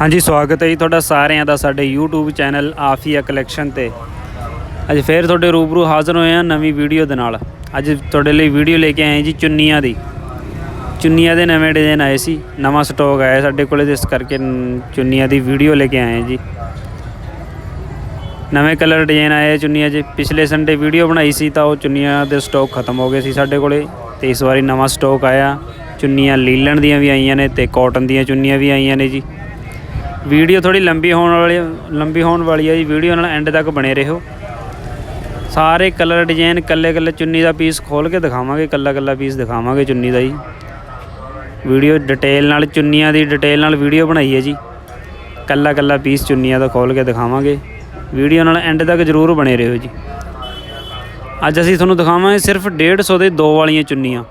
ਹਾਂਜੀ, ਸਵਾਗਤ ਹੈ ਜੀ ਤੁਹਾਡਾ ਸਾਰਿਆਂ ਦਾ ਸਾਡੇ YouTube ਚੈਨਲ ਆਫੀਆ ਕਲੈਕਸ਼ਨ ਤੇ। ਅੱਜ ਫੇਰ ਤੁਹਾਡੇ ਰੂਬਰੂ ਹਾਜ਼ਰ ਹੋਏ ਹਾਂ ਨਵੀਂ ਵੀਡੀਓ ਦੇ ਨਾਲ। ਅੱਜ ਤੁਹਾਡੇ ਲਈ ਵੀਡੀਓ ਲੈ ਕੇ ਆਏ ਜੀ ਚੁੰਨੀਆਂ ਦੀ। ਚੁੰਨੀਆਂ ਦੇ ਨਵੇਂ ਡਿਜ਼ਾਈਨ ਆਏ ਸੀ, ਨਵਾਂ ਸਟਾਕ ਆਇਆ ਸਾਡੇ ਕੋਲੇ ਤੇ ਇਸ ਕਰਕੇ ਚੁੰਨੀਆਂ ਦੀ ਵੀਡੀਓ ਲੈ ਕੇ ਆਏ ਜੀ। ਨਵੇਂ ਕਲਰ ਡਿਜ਼ਾਈਨ ਆਏ ਚੁੰਨੀਆਂ 'ਚ। ਪਿਛਲੇ ਸੰਡੇ ਵੀਡੀਓ ਬਣਾਈ ਸੀ ਤਾਂ ਉਹ ਚੁੰਨੀਆਂ ਦੇ ਸਟਾਕ ਖਤਮ ਹੋ ਗਏ ਸੀ ਸਾਡੇ ਕੋਲੇ ਤੇ ਇਸ ਵਾਰੀ ਨਵਾਂ ਸਟਾਕ ਆਇਆ। ਚੁੰਨੀਆਂ ਲੀਲਣ ਦੀਆਂ ਵੀ ਆਈਆਂ ਨੇ ਤੇ ਕਾਟਨ ਦੀਆਂ ਚੁੰਨੀਆਂ ਵੀ ਆਈਆਂ ਨੇ ਜੀ। ਵੀਡੀਓ ਥੋੜੀ ਲੰਬੀ ਹੋਣ ਵਾਲੀ, ਲੰਬੀ ਹੋਣ ਵਾਲੀ ਹੈ ਜੀ, ਵੀਡੀਓ ਨਾਲ ਐਂਡ ਤੱਕ ਬਣੇ ਰਹੋ। ਸਾਰੇ ਕਲਰ ਡਿਜ਼ਾਈਨ ਕੱਲੇ ਕੱਲੇ ਚੁੰਨੀ ਦਾ ਪੀਸ ਖੋਲ ਕੇ ਦਿਖਾਵਾਂਗੇ, ਕੱਲਾ ਕੱਲਾ ਪੀਸ ਦਿਖਾਵਾਂਗੇ ਚੁੰਨੀ ਦਾ ਜੀ। ਵੀਡੀਓ ਡਿਟੇਲ ਨਾਲ, ਚੁੰਨੀਆਂ ਦੀ ਡਿਟੇਲ ਨਾਲ ਵੀਡੀਓ ਬਣਾਈ ਹੈ ਜੀ। ਕੱਲਾ ਕੱਲਾ ਪੀਸ ਚੁੰਨੀਆਂ ਦਾ ਖੋਲ ਕੇ ਦਿਖਾਵਾਂਗੇ। ਵੀਡੀਓ ਨਾਲ ਐਂਡ ਤੱਕ ਜਰੂਰ ਬਣੇ ਰਹੋ ਜੀ। ਅੱਜ ਅਸੀਂ ਤੁਹਾਨੂੰ ਦਿਖਾਵਾਂਗੇ ਸਿਰਫ 150 ਦੇ ਦੋ ਵਾਲੀਆਂ ਚੁੰਨੀਆਂ।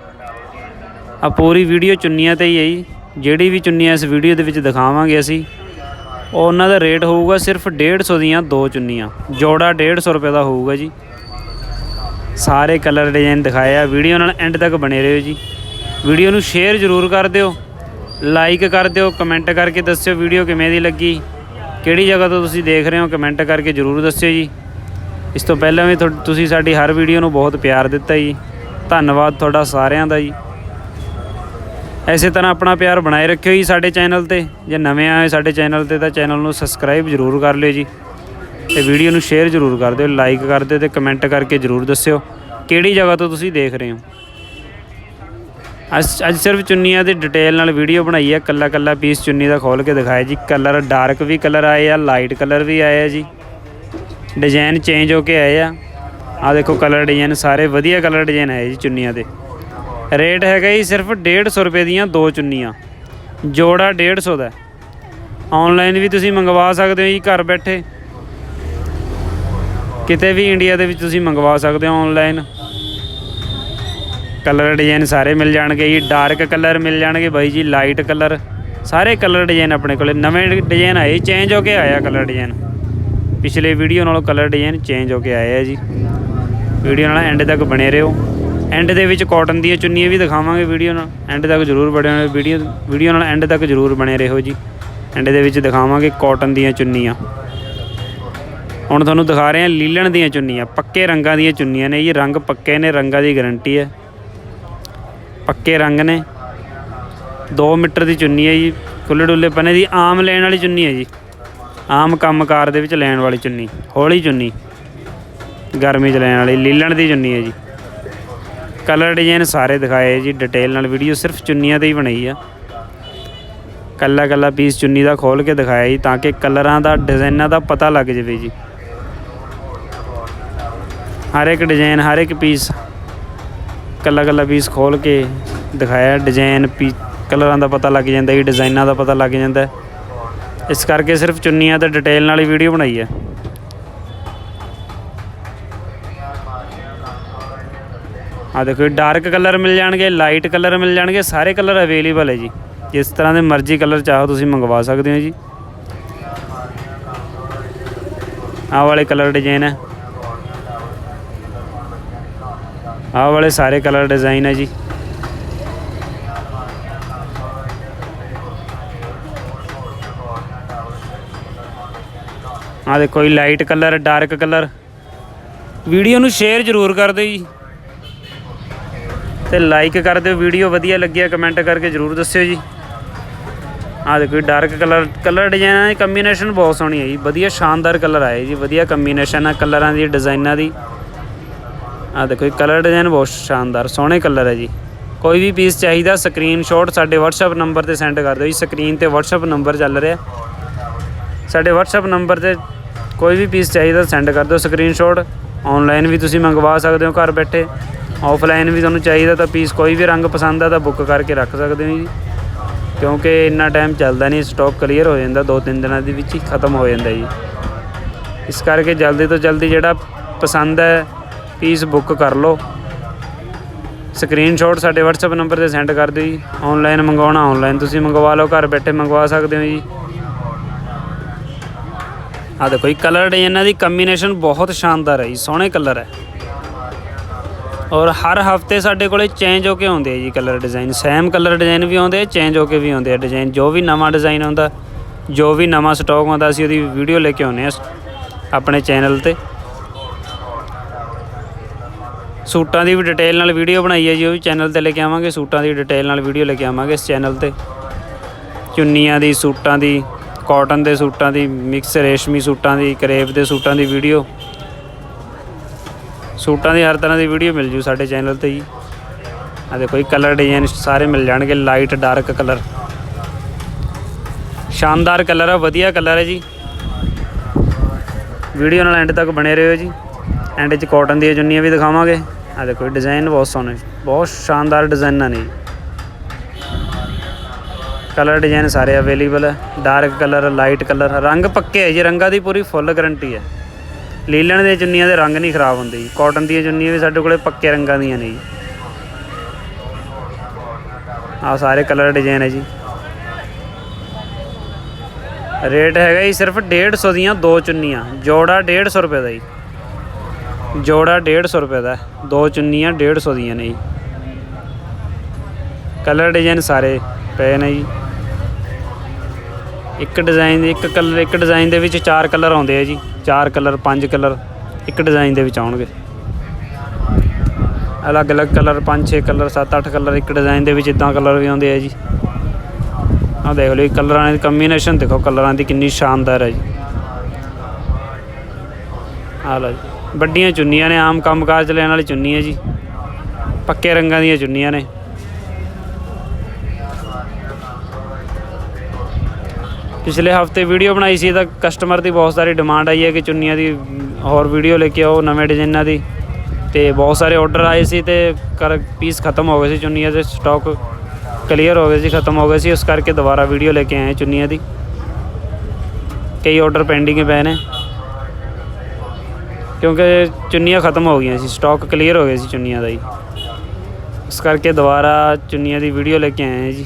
ਆ ਪੂਰੀ ਵੀਡੀਓ ਚੁੰਨੀਆਂ ਤੇ ਹੀ ਹੈ ਜੀ। ਜਿਹੜੀ ਵੀ ਚੁੰਨੀਆਂ ਇਸ ਵੀਡੀਓ ਦੇ ਵਿੱਚ ਦਿਖਾਵਾਂਗੇ ਅਸੀਂ। ਉਹਨਾਂ ਦਾ ਰੇਟ ਹੋਊਗਾ ਸਿਰਫ 150 ਦੀਆਂ ਦੋ ਚੁੰਨੀਆਂ। ਜੋੜਾ 150 ਰੁਪਏ ਦਾ ਹੋਊਗਾ ਜੀ। ਸਾਰੇ ਕਲਰ ਡਿਜ਼ਾਈਨ ਦਿਖਾਏ ਆ। ਵੀਡੀਓ ਨਾਲ ਐਂਡ ਤੱਕ ਬਣੇ ਰਹੋ ਜੀ। ਵੀਡੀਓ ਨੂੰ ਸ਼ੇਅਰ ਜ਼ਰੂਰ ਕਰ ਦਿਓ। ਲਾਈਕ ਕਰ ਦਿਓ। ਕਮੈਂਟ ਕਰਕੇ ਦੱਸਿਓ ਵੀਡੀਓ ਕਿਵੇਂ ਦੀ ਲੱਗੀ। ਕਿਹੜੀ ਜਗ੍ਹਾ ਤੋਂ ਤੁਸੀਂ ਦੇਖ ਰਹੇ ਹੋ ਕਮੈਂਟ ਕਰਕੇ ਜ਼ਰੂਰ ਦੱਸਿਓ ਜੀ। ਇਸ ਤੋਂ ਪਹਿਲਾਂ ਵੀ ਤੁਸੀਂ ਸਾਡੀ ਹਰ ਵੀਡੀਓ ਨੂੰ ਬਹੁਤ ਪਿਆਰ ਦਿੱਤਾ ਜੀ। ਧੰਨਵਾਦ ਤੁਹਾਡਾ ਸਾਰਿਆਂ ਦਾ ਜੀ। ਐਸੇ ਤਰ੍ਹਾਂ ਆਪਣਾ ਪਿਆਰ ਬਣਾਏ ਰੱਖਿਓ ਜੀ ਸਾਡੇ ਚੈਨਲ ਤੇ। ਜੇ ਨਵੇਂ ਆਏ ਸਾਡੇ ਚੈਨਲ ਤੇ ਤਾਂ ਚੈਨਲ ਨੂੰ ਸਬਸਕ੍ਰਾਈਬ ਜ਼ਰੂਰ ਕਰ ਲਿਓ ਜੀ। ਤੇ ਵੀਡੀਓ ਨੂੰ ਸ਼ੇਅਰ ਜ਼ਰੂਰ ਕਰ ਦਿਓ ਲਾਈਕ ਕਰ ਦਿਓ ਤੇ ਕਮੈਂਟ ਕਰਕੇ ਜ਼ਰੂਰ ਦੱਸਿਓ ਕਿਹੜੀ ਜਗ੍ਹਾ ਤੋਂ ਤੁਸੀਂ ਦੇਖ ਰਹੇ ਹੋ। ਅੱਜ ਅੱਜ ਸਿਰਫ ਚੁੰਨੀਆਂ ਦੀ ਡਿਟੇਲ ਨਾਲ ਵੀਡੀਓ ਬਣਾਈ ਹੈ ਕੱਲਾ ਕੱਲਾ ਪੀਸ ਚੁੰਨੀ ਦਾ ਖੋਲ ਕੇ ਦਿਖਾਇਆ ਜੀ। ਕਲਰ ਡਾਰਕ ਵੀ ਕਲਰ ਆਏ ਆ ਲਾਈਟ ਕਲਰ ਵੀ ਆਏ ਆ ਜੀ। ਡਿਜ਼ਾਈਨ ਚੇਂਜ ਹੋ ਕੇ ਆਏ ਆ। ਆ ਦੇਖੋ ਕਲਰ ਡਿਜ਼ਾਈਨ ਸਾਰੇ ਵਧੀਆ ਕਲਰ ਡਿਜ਼ਾਈਨ ਆਏ ਜੀ ਚੁੰਨੀਆਂ ਦੇ। ਰੇਟ ਹੈਗਾ ਜੀ ਸਿਰਫ 150 ਰੁਪਏ ਦੀਆਂ ਦੋ ਚੁੰਨੀਆਂ। ਜੋੜਾ 150 ਦਾ ਆਨਲਾਈਨ ਵੀ ਤੁਸੀਂ ਮੰਗਵਾ ਸਕਦੇ ਹੋ ਜੀ ਘਰ ਬੈਠੇ। ਕਿਤੇ ਵੀ ਇੰਡੀਆ ਦੇ ਵਿੱਚ ਤੁਸੀਂ ਮੰਗਵਾ ਸਕਦੇ ਹੋ ਆਨਲਾਈਨ ਕਲਰ ਡਿਜ਼ਾਈਨ ਸਾਰੇ ਮਿਲ ਜਾਣਗੇ ਜੀ। ਡਾਰਕ ਕਲਰ ਮਿਲ ਜਾਣਗੇ ਬਾਈ ਜੀ ਲਾਈਟ ਕਲਰ ਸਾਰੇ ਕਲਰ ਡਿਜ਼ਾਈਨ ਆਪਣੇ ਕੋਲੇ। ਨਵੇਂ ਡਿਜ਼ਾਈਨ ਆਏ ਚੇਂਜ ਹੋ ਕੇ ਆਇਆ ਕਲਰ ਡਿਜ਼ਾਈਨ ਪਿਛਲੇ ਵੀਡੀਓ ਨਾਲੋਂ ਕਲਰ ਡਿਜ਼ਾਈਨ ਚੇਂਜ ਹੋ ਕੇ ਆਏ ਆ ਜੀ। ਵੀਡੀਓ ਨਾਲ ਐਂਡ ਤੱਕ ਬਣੇ ਰਹੋ। ਐਂਡ ਦੇ ਵਿੱਚ ਕਾਟਨ ਦੀਆਂ ਚੁੰਨੀਆਂ ਵੀ ਦਿਖਾਵਾਂਗੇ ਵੀਡੀਓ ਨਾਲ। ਐਂਡ ਤੱਕ ਜਰੂਰ ਬਣੇ ਰਹੋ ਵੀਡੀਓ ਵੀਡੀਓ ਨਾਲ ਐਂਡ ਤੱਕ ਜਰੂਰ ਬਣੇ ਰਹੋ ਜੀ। ਐਂਡ ਦੇ ਵਿੱਚ ਦਿਖਾਵਾਂਗੇ ਕਾਟਨ ਦੀਆਂ ਚੁੰਨੀਆਂ। ਹੁਣ ਤੁਹਾਨੂੰ ਦਿਖਾ ਰਹੇ ਹਾਂ ਲੀਲਣ ਦੀਆਂ ਚੁੰਨੀਆਂ। ਪੱਕੇ ਰੰਗਾਂ ਦੀਆਂ ਚੁੰਨੀਆਂ ਨੇ ਜੀ। ਰੰਗ ਪੱਕੇ ਨੇ, ਰੰਗਾਂ ਦੀ ਗਾਰੰਟੀ ਹੈ। ਪੱਕੇ ਰੰਗ ਨੇ। 2 ਮੀਟਰ ਦੀ ਚੁੰਨੀ ਹੈ ਜੀ। ਖੁੱਲੇ ਡੁੱਲੇ ਪਨੇ ਦੀ ਆਮ ਲੈਣ ਵਾਲੀ ਚੁੰਨੀ ਹੈ ਜੀ। ਆਮ ਕੰਮਕਾਰ ਦੇ ਵਿੱਚ ਲੈਣ ਵਾਲੀ ਚੁੰਨੀ। ਹੌਲੀ ਚੁੰਨੀ। ਗਰਮੀ ਚ ਲੈਣ ਵਾਲੀ ਲੀਲਣ ਦੀ ਚੁੰਨੀ ਹੈ ਜੀ। ਕਲਰ ਡਿਜ਼ਾਈਨ ਸਾਰੇ ਦਿਖਾਏ ਜੀ ਡਿਟੇਲ ਨਾਲ ਵੀਡੀਓ ਸਿਰਫ ਚੁੰਨੀਆਂ ਤੇ ਹੀ ਬਣਾਈ ਆ। ਕੱਲਾ ਕੱਲਾ ਪੀਸ ਚੁੰਨੀ ਦਾ ਖੋਲ ਕੇ ਦਿਖਾਇਆ ਜੀ, ਤਾਂ ਕਿ ਕਲਰਾਂ ਦਾ, ਡਿਜ਼ਾਈਨਾਂ ਦਾ ਪਤਾ ਲੱਗ ਜਾਵੇ ਜੀ। ਹਰ ਇੱਕ ਡਿਜ਼ਾਈਨ, ਹਰ ਇੱਕ ਪੀਸ ਕੱਲਾ ਕੱਲਾ ਪੀਸ ਖੋਲ ਕੇ ਦਿਖਾਇਆ, ਡਿਜ਼ਾਈਨ ਪੀ, ਕਲਰਾਂ ਦਾ ਪਤਾ ਲੱਗ ਜਾਂਦਾ ਜੀ, ਡਿਜ਼ਾਈਨਾਂ ਦਾ ਪਤਾ ਲੱਗ ਜਾਂਦਾ। ਇਸ ਕਰਕੇ ਸਿਰਫ ਚੁੰਨੀਆਂ ਤੇ ਡਿਟੇਲ ਨਾਲ ਹੀ ਵੀਡੀਓ ਬਣਾਈ ਹੈ ਆ ਦੇਖੋ ਡਾਰਕ ਕਲਰ ਮਿਲ ਜਾਣਗੇ ਲਾਈਟ ਕਲਰ ਮਿਲ ਜਾਣਗੇ, ਸਾਰੇ ਕਲਰ ਅਵੇਲੇਬਲ ਹੈ ਜੀ। ਜਿਸ ਤਰ੍ਹਾਂ ਦੇ ਮਰਜ਼ੀ ਕਲਰ ਚਾਹੋ ਤੁਸੀਂ ਮੰਗਵਾ ਸਕਦੇ ਹੋ ਜੀ। ਆਹ ਵਾਲੇ ਕਲਰ ਡਿਜ਼ਾਈਨ ਹੈ। ਆਹ ਵਾਲੇ ਸਾਰੇ ਕਲਰ ਡਿਜ਼ਾਈਨ ਹੈ ਜੀ। ਆਹ ਦੇਖੋ ਜੀ light colour dark colour video ਨੂੰ ਸ਼ੇਅਰ ਜ਼ਰੂਰ ਕਰ ਦਿਓ ਜੀ। ਤੇ ਲਾਈਕ ਕਰ ਦਿਓ ਵੀਡੀਓ ਵਧੀਆ ਲੱਗਿਆ ਕਮੈਂਟ ਕਰਕੇ ਜ਼ਰੂਰ ਦੱਸਿਓ ਜੀ। ਆਹ ਦੇਖੋ ਡਾਰਕ ਕਲਰ ਕਲਰ ਡਿਜ਼ਾਈਨਾਂ ਦੀ ਕੰਬੀਨੇਸ਼ਨ ਬਹੁਤ ਸੋਹਣੀ ਹੈ ਜੀ, ਵਧੀਆ ਸ਼ਾਨਦਾਰ ਕਲਰ ਆਏ ਜੀ, ਵਧੀਆ ਕੰਬੀਨੇਸ਼ਨ ਆ ਕਲਰਾਂ ਦੀ ਡਿਜ਼ਾਈਨਾਂ ਦੀ। ਆਹ ਦੇਖੋ ਕਲਰ ਡਿਜ਼ਾਈਨ ਬਹੁਤ ਸ਼ਾਨਦਾਰ, ਸੋਹਣੇ ਕਲਰ ਹੈ ਜੀ। ਕੋਈ ਵੀ ਪੀਸ ਚਾਹੀਦਾ ਸਕਰੀਨਸ਼ਾਟ ਸਾਡੇ WhatsApp ਨੰਬਰ ਤੇ ਸੈਂਡ ਕਰ ਦਿਓ ਜੀ ਸਕਰੀਨ ਤੇ WhatsApp ਨੰਬਰ ਚੱਲ ਰਿਹਾ। ਸਾਡੇ WhatsApp ਨੰਬਰ ਤੇ ਕੋਈ ਵੀ ਪੀਸ ਚਾਹੀਦਾ ਸੈਂਡ ਕਰ ਦਿਓ ਸਕਰੀਨਸ਼ਾਟ ਆਨਲਾਈਨ ਵੀ ਤੁਸੀਂ ਮੰਗਵਾ ਸਕਦੇ ਹੋ ਘਰ ਬੈਠੇ। ਆਫਲਾਈਨ ਵੀ ਤੁਹਾਨੂੰ ਚਾਹੀਦਾ ਤਾਂ ਪੀਸ ਕੋਈ ਵੀ ਰੰਗ ਪਸੰਦ ਆ ਤਾਂ ਬੁੱਕ ਕਰਕੇ ਰੱਖ ਸਕਦੇ ਹੋ ਜੀ। ਕਿਉਂਕਿ ਇੰਨਾ ਟਾਈਮ ਚੱਲਦਾ ਨਹੀਂ ਸਟਾਕ ਕਲੀਅਰ ਹੋ ਜਾਂਦਾ, ਦੋ ਤਿੰਨ ਦਿਨਾਂ ਦੇ ਵਿੱਚ ਹੀ ਖਤਮ ਹੋ ਜਾਂਦਾ ਜੀ। ਇਸ ਕਰਕੇ ਜਲਦੀ ਤੋਂ ਜਲਦੀ ਜਿਹੜਾ ਪਸੰਦ ਹੈ ਪੀਸ ਬੁੱਕ ਕਰ ਲਓ। ਸਕਰੀਨਸ਼ਾਟ ਸਾਡੇ WhatsApp ਨੰਬਰ ਤੇ ਸੈਂਡ ਕਰ ਦਿਓ ਜੀ। ਆਨਲਾਈਨ ਮੰਗਵਾਉਣਾ ਆਨਲਾਈਨ ਤੁਸੀਂ ਮੰਗਵਾ ਲਓ, ਘਰ ਬੈਠੇ ਮੰਗਵਾ ਸਕਦੇ ਹੋ ਜੀ। ਆ ਦੇਖੋ ਇਹ ਕਲਰ ਡਿਜ਼ਾਈਨਾਂ ਦੀ ਕੰਬੀਨੇਸ਼ਨ ਬਹੁਤ ਸ਼ਾਨਦਾਰ ਹੈ ਜੀ, ਸੋਹਣੇ ਕਲਰ ਹੈ। ਔਰ ਹਰ ਹਫ਼ਤੇ ਸਾਡੇ ਕੋਲੇ ਚੇਂਜ ਹੋ ਕੇ ਆਉਂਦੇ ਆ ਜੀ colour design same colour design ਵੀ ਆਉਂਦੇ ਆ ਚੇਂਜ ਹੋ ਕੇ ਵੀ ਆਉਂਦੇ ਆ ਡਿਜ਼ਾਈਨ ਜੋ ਵੀ ਨਵਾਂ ਡਿਜ਼ਾਈਨ ਆਉਂਦਾ, ਜੋ ਵੀ ਨਵਾਂ ਸਟਾਕ ਆਉਂਦਾ, ਅਸੀਂ ਉਹਦੀ ਵੀਡੀਓ ਲੈ ਕੇ ਆਉਂਦੇ ਆ ਆਪਣੇ ਚੈਨਲ ਤੇ। ਸੂਟਾਂ ਦੀ ਵੀ ਡਿਟੇਲ ਨਾਲ ਵੀਡੀਓ ਬਣਾਈ ਹੈ ਜੀ, ਉਹ ਵੀ ਚੈਨਲ ਤੇ ਲੈ ਕੇ ਆਵਾਂਗੇ। ਸੂਟਾਂ ਦੀ ਡਿਟੇਲ ਨਾਲ ਵੀਡੀਓ ਲੈ ਕੇ ਆਵਾਂਗੇ ਇਸ ਚੈਨਲ ਤੇ। ਚੁੰਨੀਆਂ ਦੀ, ਸੂਟਾਂ ਦੀ ਕਾਟਨ ਦੇ ਸੂਟਾਂ ਦੀ, ਮਿਕਸ ਰੇਸ਼ਮੀ ਸੂਟਾਂ ਦੀ ਕਰੇਪ ਦੇ ਸੂਟਾਂ ਦੀ ਵੀਡੀਓ। ਸੂਟਾਂ ਦੀ ਹਰ ਤਰ੍ਹਾਂ ਦੀ ਵੀਡੀਓ ਮਿਲ ਜੂ ਸਾਡੇ ਚੈਨਲ ਤੇ ਜੀ। ਆ ਦੇਖੋ ਇਹ ਕਲਰ ਡਿਜ਼ਾਈਨ ਸਾਰੇ ਮਿਲ ਜਾਣਗੇ ਲਾਈਟ ਡਾਰਕ ਕਲਰ ਸ਼ਾਨਦਾਰ ਕਲਰ ਆ, ਵਧੀਆ ਕਲਰ ਹੈ ਜੀ। ਵੀਡੀਓ ਨਾਲ ਐਂਡ ਤੱਕ ਬਣੇ ਰਹੋ ਜੀ। ਐਂਡ 'ਚ ਕਾਟਨ ਦੀਆਂ ਜੁੰਨੀਆਂ ਵੀ ਦਿਖਾਵਾਂਗੇ। ਆ ਦੇਖੋ ਡਿਜ਼ਾਈਨ ਬਹੁਤ ਸੋਹਣੇ ਬਹੁਤ ਸ਼ਾਨਦਾਰ ਡਿਜ਼ਾਈਨਾਂ ਨੇ ਜੀ। ਕਲਰ ਡਿਜ਼ਾਈਨ ਸਾਰੇ ਅਵੇਲੇਬਲ ਹੈ। ਡਾਰਕ ਕਲਰ, ਲਾਈਟ ਕਲਰ, ਰੰਗ ਪੱਕੇ ਹੈ ਜੀ। ਰੰਗਾਂ ਦੀ ਪੂਰੀ ਫੁੱਲ ਗਾਰੰਟੀ ਹੈ। ਲੀਲਣ ਦੀਆਂ ਚੁੰਨੀਆਂ ਦੇ ਰੰਗ ਨਹੀਂ ਖਰਾਬ ਹੁੰਦੇ ਜੀ। ਕਾਟਨ ਦੀਆਂ ਚੁੰਨੀਆਂ ਵੀ ਸਾਡੇ ਕੋਲੇ ਪੱਕੇ ਰੰਗਾਂ ਦੀਆਂ ਨੇ ਜੀ। ਆ ਸਾਰੇ ਕਲਰ ਡਿਜ਼ਾਈਨ ਹੈ ਜੀ। ਰੇਟ ਹੈਗਾ ਜੀ ਸਿਰਫ 150 ਦੀਆਂ ਦੋ ਚੁੰਨੀਆਂ। ਜੋੜਾ 150 ਰੁਪਏ ਦਾ ਜੀ। ਜੋੜਾ 150 ਰੁਪਏ ਦਾ ਦੋ ਚੁੰਨੀਆਂ 150 ਦੀਆਂ ਨੇ ਜੀ। ਕਲਰ ਡਿਜ਼ਾਈਨ ਸਾਰੇ ਪਏ ਨੇ ਜੀ। ਇੱਕ ਡਿਜ਼ਾਈਨ ਇੱਕ ਕਲਰ ਇੱਕ ਡਿਜ਼ਾਈਨ ਦੇ ਵਿੱਚ ਚਾਰ ਕਲਰ ਆਉਂਦੇ ਆ ਜੀ। ਚਾਰ ਕਲਰ ਪੰਜ ਕਲਰ ਇੱਕ ਡਿਜ਼ਾਈਨ ਦੇ ਵਿੱਚ ਆਉਣਗੇ। ਅਲੱਗ-ਅਲੱਗ ਕਲਰ 5-6 ਕਲਰ 7-8 ਕਲਰ ਇੱਕ ਡਿਜ਼ਾਈਨ ਦੇ ਵਿੱਚ ਇਦਾਂ ਕਲਰ ਵੀ ਆਉਂਦੇ ਆ ਜੀ। ਆਹ ਦੇਖ ਲਓ ਇਹ ਕਲਰਾਂ ਦੀ ਕੰਬੀਨੇਸ਼ਨ ਦੇਖੋ ਕਲਰਾਂ ਦੀ ਕਿੰਨੀ ਸ਼ਾਨਦਾਰ ਹੈ ਜੀ। ਆਹ ਲਓ ਜੀ, ਵੱਡੀਆਂ ਚੁੰਨੀਆਂ ਨੇ, ਆਮ ਕੰਮਕਾਜ 'ਚ ਲੈਣ ਵਾਲੀ ਚੁੰਨੀ ਹੈ ਜੀ। ਪੱਕੇ ਰੰਗਾਂ ਦੀਆਂ ਚੁੰਨੀਆਂ ਨੇ। ਪਿਛਲੇ ਹਫ਼ਤੇ ਵੀਡੀਓ ਬਣਾਈ ਸੀ, ਤਾਂ ਕਸਟਮਰ ਦੀ ਬਹੁਤ ਸਾਰੀ ਡਿਮਾਂਡ ਆਈ ਹੈ ਕਿ ਚੁੰਨੀਆਂ ਦੀ, ਹੋਰ ਵੀਡੀਓ ਲੈ ਕੇ ਆਓ, ਨਵੇਂ ਡਿਜ਼ਾਈਨਾਂ ਦੀ। ਤੇ ਬਹੁਤ ਸਾਰੇ ਆਰਡਰ ਆਏ ਸੀ ਤੇ ਕਰ ਪੀਸ ਖਤਮ ਹੋ ਗਏ ਸੀ ਚੁੰਨੀਆਂ ਦੇ ਸਟਾਕ ਕਲੀਅਰ ਹੋ ਗਏ ਸੀ, ਖਤਮ ਹੋ ਗਏ ਸੀ, ਉਸ ਕਰਕੇ ਦੁਬਾਰਾ ਵੀਡੀਓ ਲੈ ਕੇ ਆਏ ਚੁੰਨੀਆਂ ਦੀ। ਕਈ ਆਰਡਰ ਪੈਂਡਿੰਗ ਪਏ ਨੇ। ਕਿਉਂਕਿ ਚੁੰਨੀਆਂ ਖਤਮ ਹੋ ਗਈਆਂ ਸੀ ਸਟਾਕ ਕਲੀਅਰ ਹੋ ਗਿਆ ਸੀ ਚੁੰਨੀਆਂ ਦਾ ਜੀ। ਇਸ ਕਰਕੇ ਦੁਬਾਰਾ ਚੁੰਨੀਆਂ ਦੀ ਵੀਡੀਓ ਲੈ ਕੇ ਆਏ ਹਾਂ ਜੀ।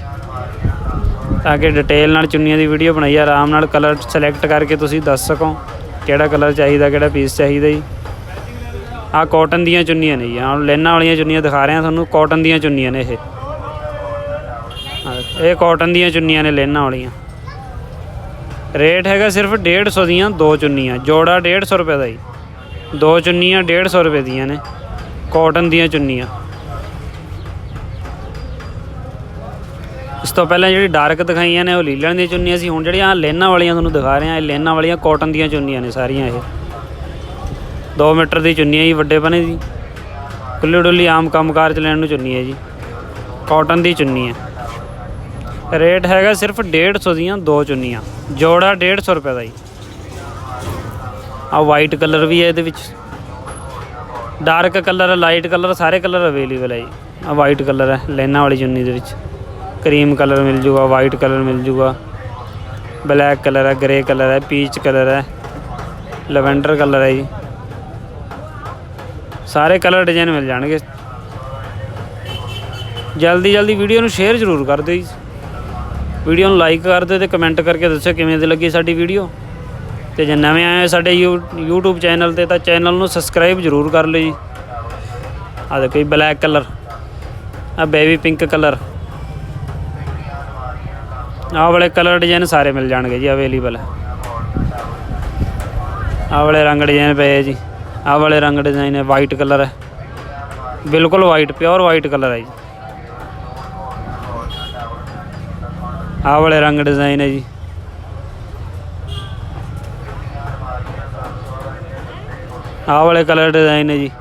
ਤਾਂ ਕਿ ਡਿਟੇਲ ਨਾਲ ਚੁੰਨੀਆਂ ਦੀ ਵੀਡੀਓ ਬਣਾਈ, ਆਰਾਮ ਨਾਲ ਕਲਰ ਸਿਲੈਕਟ ਕਰਕੇ ਤੁਸੀਂ ਦੱਸ ਸਕੋ ਕਿਹੜਾ ਕਲਰ ਚਾਹੀਦਾ, ਕਿਹੜਾ ਪੀਸ ਚਾਹੀਦਾ ਜੀ। ਆਹ ਕਾਟਨ ਦੀਆਂ ਚੁੰਨੀਆਂ ਨੇ ਜੀ ਹਾਂ ਲੈਣਾ ਵਾਲੀਆਂ ਚੁੰਨੀਆਂ ਦਿਖਾ ਰਹੇ ਹਾਂ ਤੁਹਾਨੂੰ ਕਾਟਨ ਦੀਆਂ ਚੁੰਨੀਆਂ ਨੇ ਇਹ। ਆਹ, ਇਹ ਕਾਟਨ ਦੀਆਂ ਚੁੰਨੀਆਂ ਨੇ ਲੈਣਾ ਵਾਲੀਆਂ। ਰੇਟ ਹੈਗਾ ਸਿਰਫ 150 ਦੀਆਂ ਦੋ ਚੁੰਨੀਆਂ, ਜੋੜਾ 150 ਰੁਪਏ ਦਾ ਜੀ। ਦੋ ਚੁੰਨੀਆਂ 150 ਰੁਪਏ ਦੀਆਂ ਨੇ ਕਾਟਨ ਦੀਆਂ ਚੁੰਨੀਆਂ। ਇਸ ਤੋਂ ਪਹਿਲਾਂ ਜਿਹੜੀ ਡਾਰਕ ਦਿਖਾਈਆਂ ਨੇ ਉਹ ਲੀਲਣ ਦੀਆਂ ਚੁੰਨੀਆਂ ਸੀ। ਹੁਣ ਜਿਹੜੀਆਂ ਆਹ ਵਾਲੀਆਂ ਤੁਹਾਨੂੰ ਦਿਖਾ ਰਹੇ ਹਾਂ ਇਹ ਲੈਣਾ ਵਾਲੀਆਂ ਕਾਟਨ ਦੀਆਂ ਚੁੰਨੀਆਂ ਨੇ ਸਾਰੀਆਂ ਇਹ। 2 ਮੀਟਰ ਦੀ ਚੁੰਨੀ ਹੈ ਜੀ, ਵੱਡੇ ਬਣੇ ਦੀ। ਕੁੱਲੀ ਡੁੱਲੀ ਆਮ ਕੰਮਕਾਰ ਚ ਲੈਣ ਨੂੰ ਚੁੰਨੀ ਹੈ ਜੀ। ਕਾਟਨ ਦੀ ਚੁੰਨੀ ਹੈ। ਰੇਟ ਹੈਗਾ ਸਿਰਫ 150 ਦੀਆਂ ਦੋ ਚੁੰਨੀਆਂ। ਜੋੜਾ 150 ਰੁਪਏ ਦਾ ਜੀ। ਆ ਵਾਈਟ ਕਲਰ ਵੀ ਹੈ ਇਹਦੇ ਵਿੱਚ। ਡਾਰਕ ਕਲਰ ਲਾਈਟ ਕਲਰ ਸਾਰੇ ਕਲਰ ਅਵੇਲੇਬਲ ਹੈ ਜੀ। ਆ ਵਾਈਟ ਕਲਰ ਹੈ ਲੈਣਾ ਵਾਲੀ ਚੁੰਨੀ ਦੇ ਵਿੱਚ। ਕਰੀਮ ਕਲਰ ਮਿਲ ਜੂਗਾ ਵਾਈਟ ਕਲਰ ਮਿਲ ਜੂਗਾ। ਬਲੈਕ ਕਲਰ ਹੈ ਗ੍ਰੇ ਕਲਰ ਹੈ ਪੀਚ ਕਲਰ ਹੈ ਲਵੈਂਡਰ ਕਲਰ ਹੈ ਜੀ। ਸਾਰੇ ਕਲਰ ਡਿਜ਼ਾਈਨ ਮਿਲ ਜਾਣਗੇ। ਜਲਦੀ ਜਲਦੀ ਵੀਡੀਓ ਨੂੰ ਸ਼ੇਅਰ ਜ਼ਰੂਰ ਕਰ ਦਿਓ ਜੀ। ਵੀਡੀਓ ਨੂੰ ਲਾਈਕ ਕਰ ਦਿਓ ਤੇ ਕਮੈਂਟ ਕਰਕੇ ਦੱਸਿਓ ਕਿਵੇਂ ਦੀ ਲੱਗੀ ਸਾਡੀ ਵੀਡੀਓ ਤੇ ਜੇ ਨਵੇਂ ਆਏ ਹੋ ਸਾਡੇ ਯੂ- YouTube ਚੈਨਲ ਤੇ ਤਾਂ ਚੈਨਲ ਨੂੰ ਸਬਸਕ੍ਰਾਈਬ ਜ਼ਰੂਰ ਕਰ ਲਿਓ ਜੀ। ਆ ਦੇਖੋ ਜੀ ਬਲੈਕ ਕਲਰ। ਆ ਬੇਬੀ ਪਿੰਕ ਕਲਰ। ਆਹ ਵਾਲੇ ਕਲਰ ਡਿਜ਼ਾਈਨ ਸਾਰੇ ਮਿਲ ਜਾਣਗੇ ਜੀ ਅਵੇਲੇਬਲ ਆਹ ਵਾਲੇ ਰੰਗ ਡਿਜ਼ਾਈਨ ਪਏ ਹੈ ਜੀ। ਆਹ ਵਾਲੇ ਰੰਗ ਡਿਜ਼ਾਈਨ ਹੈ ਵਾਈਟ ਕਲਰ ਹੈ। ਬਿਲਕੁਲ ਵਾਈਟ ਪਿਓਰ ਵਾਈਟ ਕਲਰ ਹੈ ਜੀ। ਆਹ ਵਾਲੇ ਰੰਗ ਡਿਜ਼ਾਈਨ ਹੈ ਜੀ। ਆਹ ਵਾਲੇ ਕਲਰ ਡਿਜ਼ਾਈਨ ਹੈ ਜੀ।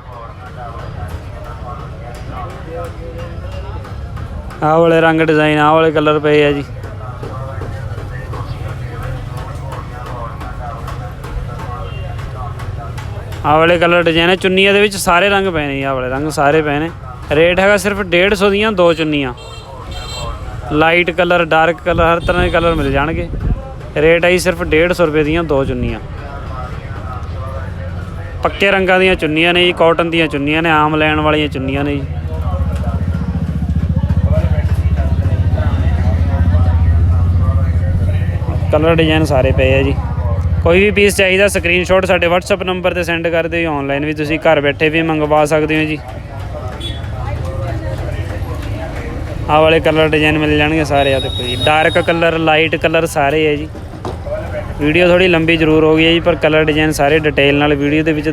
ਆਹ ਵਾਲੇ ਰੰਗ ਡਿਜ਼ਾਈਨ ਆਹ ਵਾਲੇ ਕਲਰ ਪਏ ਆ ਜੀ। ਆਹ ਵਾਲੇ ਕਲਰ ਡਿਜ਼ਾਈਨ ਹੈ ਚੁੰਨੀਆਂ ਦੇ ਵਿੱਚ ਸਾਰੇ ਰੰਗ ਪਏ ਨੇ ਜੀ, ਆਹ ਵਾਲੇ ਰੰਗ ਸਾਰੇ ਪਏ ਨੇ। ਰੇਟ ਹੈਗਾ ਸਿਰਫ 150 ਦੀਆਂ ਦੋ ਚੁੰਨੀਆਂ। ਲਾਈਟ ਕਲਰ ਡਾਰਕ ਕਲਰ ਹਰ ਤਰ੍ਹਾਂ ਦੇ ਕਲਰ ਮਿਲ ਜਾਣਗੇ। ਰੇਟ ਹੈ ਜੀ ਸਿਰਫ 150 ਰੁਪਏ ਦੀਆਂ ਦੋ ਚੁੰਨੀਆਂ। ਪੱਕੇ ਰੰਗਾਂ ਦੀਆਂ ਚੁੰਨੀਆਂ ਨੇ ਜੀ ਕਾਟਨ ਦੀਆਂ ਚੁੰਨੀਆਂ ਨੇ ਆਮ ਲੈਣ ਵਾਲੀਆਂ ਚੁੰਨੀਆਂ ਨੇ ਜੀ। ਕਲਰ ਡਿਜ਼ਾਈਨ ਸਾਰੇ ਪਏ ਆ ਜੀ। ਕੋਈ ਵੀ ਪੀਸ ਚਾਹੀਦਾ ਸਕਰੀਨਸ਼ਾਟ ਸਾਡੇ WhatsApp ਨੰਬਰ ਤੇ ਸੈਂਡ ਕਰ ਦਿਓ ਆਨਲਾਈਨ ਵੀ ਤੁਸੀਂ ਘਰ ਬੈਠੇ ਵੀ ਮੰਗਵਾ ਸਕਦੇ ਹੋ ਜੀ। ਆਹ ਵਾਲੇ ਕਲਰ ਡਿਜ਼ਾਈਨ ਮਿਲ ਜਾਣਗੇ ਸਾਰੇ ਆ ਦੇਖੋ ਜੀ ਡਾਰਕ ਕਲਰ ਲਾਈਟ ਕਲਰ ਸਾਰੇ ਹੈ ਜੀ। ਵੀਡੀਓ ਥੋੜੀ ਲੰਬੀ ਜ਼ਰੂਰ ਹੋ ਗਈ ਹੈ ਜੀ, ਪਰ ਕਲਰ ਡਿਜ਼ਾਈਨ ਸਾਰੇ ਡਿਟੇਲ ਨਾਲ ਵੀਡੀਓ ਦੇ ਵਿੱਚ